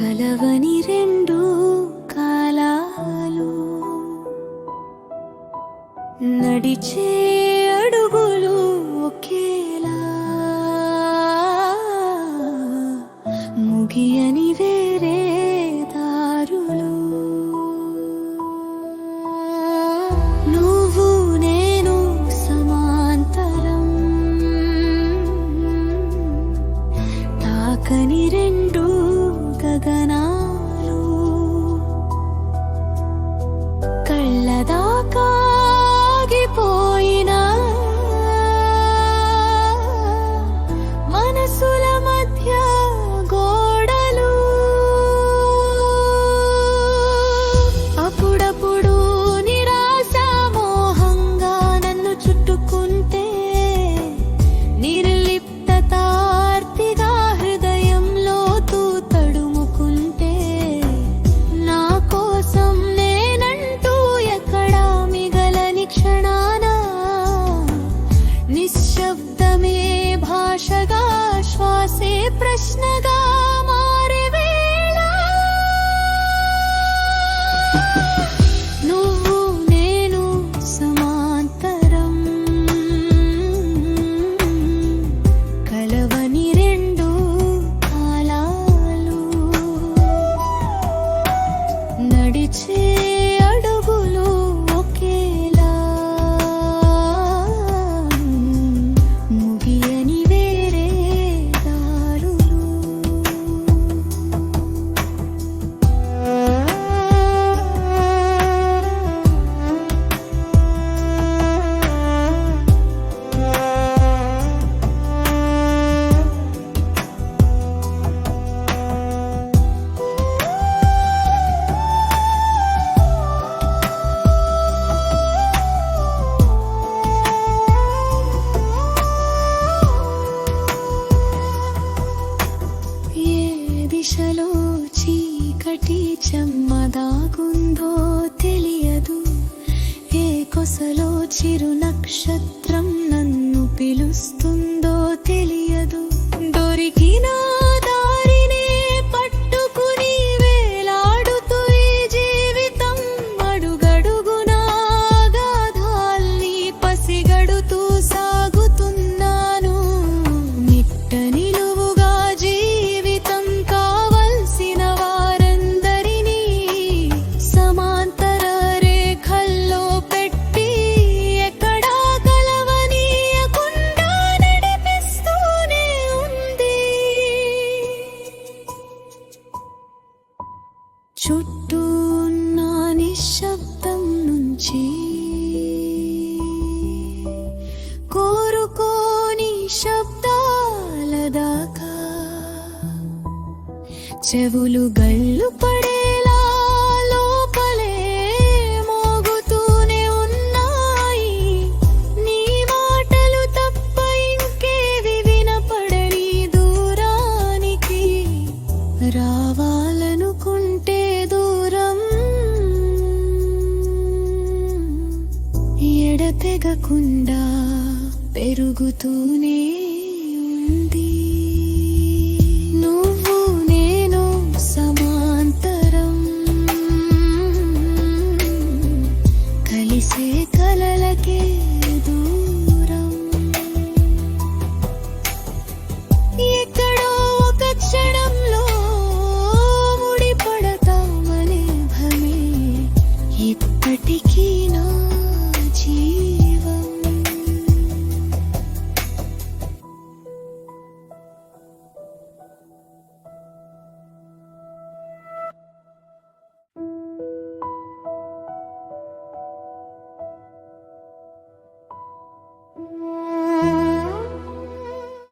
కలవని రెండు కాలాలు. నడిచే అడుగులు ఒకేలా. ముగియని వేరే మనసుల మధ్య గోడలు. అప్పుడప్పుడు నిరాశ మోహంగా నన్ను చుట్టుకుంటే నిర్లిప్త నిర్లిప్తార్తిగా హృదయంలో తూ తడుముకుంటే నా కోసం నేనంటూ ఎక్కడా మిగలని క్షణాన నిశ్చ శ్వాసే ప్రశ్నగా దిశలో చీకటి చెమ్మదాగుందో తెలియదు. ఏ కొసలో చిరు నక్షత్రం నన్ను పిలుస్తుందో తెలియదు. దొరికినా చుట్టూ ఉన్న నిశ్శబ్దం నుంచి కోరుకోని శబ్దాల దాకా చెవులు గళ్ళు ఎడతెగకుండా పెరుగుతూనే ఉంది. నువ్వు నేను సమాంతరం. కలిసే కలలకే దూరం.